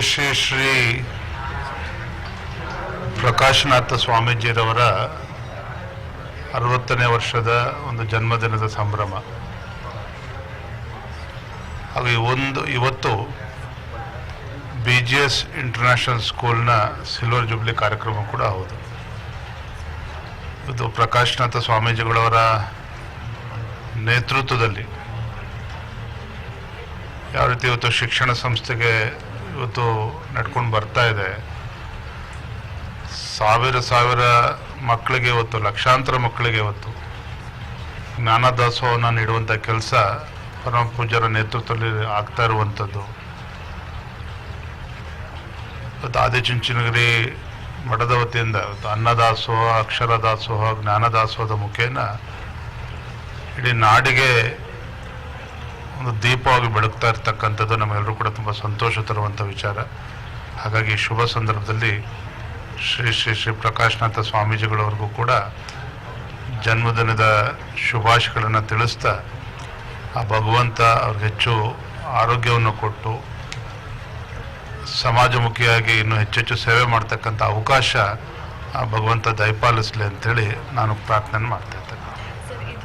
ಶ್ರೀ ಶ್ರೀ ಪ್ರಕಾಶನಾಥ ಸ್ವಾಮೀಜಿರವರ ಅರವತ್ತನೇ ವರ್ಷದ ಒಂದು ಜನ್ಮದಿನದ ಸಂಭ್ರಮ. ಹಾಗೆ ಒಂದು, ಇವತ್ತು ಬಿ ಜಿ ಎಸ್ ಇಂಟರ್ನ್ಯಾಷನಲ್ ಸ್ಕೂಲ್ನ ಸಿಲ್ವರ್ ಜುಬ್ಲಿ ಕಾರ್ಯಕ್ರಮ ಕೂಡ ಹೌದು. ಇದು ಪ್ರಕಾಶನಾಥ ಸ್ವಾಮೀಜಿಗಳವರ ನೇತೃತ್ವದಲ್ಲಿ ಯಾವ ರೀತಿ ಇವತ್ತು ಶಿಕ್ಷಣ ಸಂಸ್ಥೆಗೆ ಇವತ್ತು ನಡ್ಕೊಂಡು ಬರ್ತಾ ಇದೆ. ಸಾವಿರ ಸಾವಿರ ಮಕ್ಕಳಿಗೆ ಇವತ್ತು, ಲಕ್ಷಾಂತರ ಮಕ್ಕಳಿಗೆ ಇವತ್ತು ಜ್ಞಾನದಾಸೋಹನ ನೀಡುವಂಥ ಕೆಲಸ ಪರಮ ಪೂಜ್ಯರ ನೇತೃತ್ವದಲ್ಲಿ ಆಗ್ತಾ ಇರುವಂಥದ್ದು ಇವತ್ತು ಆದಿಚುಂಚನಗಿರಿ ಮಠದ ವತಿಯಿಂದ ಇವತ್ತು ಅನ್ನದಾಸೋಹ ಅಕ್ಷರ ದಾಸೋಹ ಜ್ಞಾನದಾಸೋಹದ ಮುಖೇನ ಇಡೀ ನಾಡಿಗೆ ಒಂದು ದೀಪವಾಗಿ ಬೆಳಗ್ತಾ ಇರ್ತಕ್ಕಂಥದ್ದು ನಮ್ಮೆಲ್ಲರೂ ಕೂಡ ತುಂಬ ಸಂತೋಷ ತರುವಂಥ ವಿಚಾರ. ಹಾಗಾಗಿ ಶುಭ ಸಂದರ್ಭದಲ್ಲಿ ಶ್ರೀ ಶ್ರೀ ಶ್ರೀ ಪ್ರಕಾಶ್ನಾಥ ಸ್ವಾಮೀಜಿಗಳವ್ರಿಗೂ ಕೂಡ ಜನ್ಮದಿನದ ಶುಭಾಶಯಗಳನ್ನು ತಿಳಿಸ್ತಾ, ಆ ಭಗವಂತ ಅವ್ರಿಗೆ ಹೆಚ್ಚು ಆರೋಗ್ಯವನ್ನು ಕೊಟ್ಟು, ಸಮಾಜಮುಖಿಯಾಗಿ ಇನ್ನೂ ಹೆಚ್ಚೆಚ್ಚು ಸೇವೆ ಮಾಡ್ತಕ್ಕಂಥ ಅವಕಾಶ ಆ ಭಗವಂತ ದಯಪಾಲಿಸಲಿ ಅಂತೇಳಿ ನಾನು ಪ್ರಾರ್ಥನೆ ಮಾಡ್ತಾ ಇದ್ದೇನೆ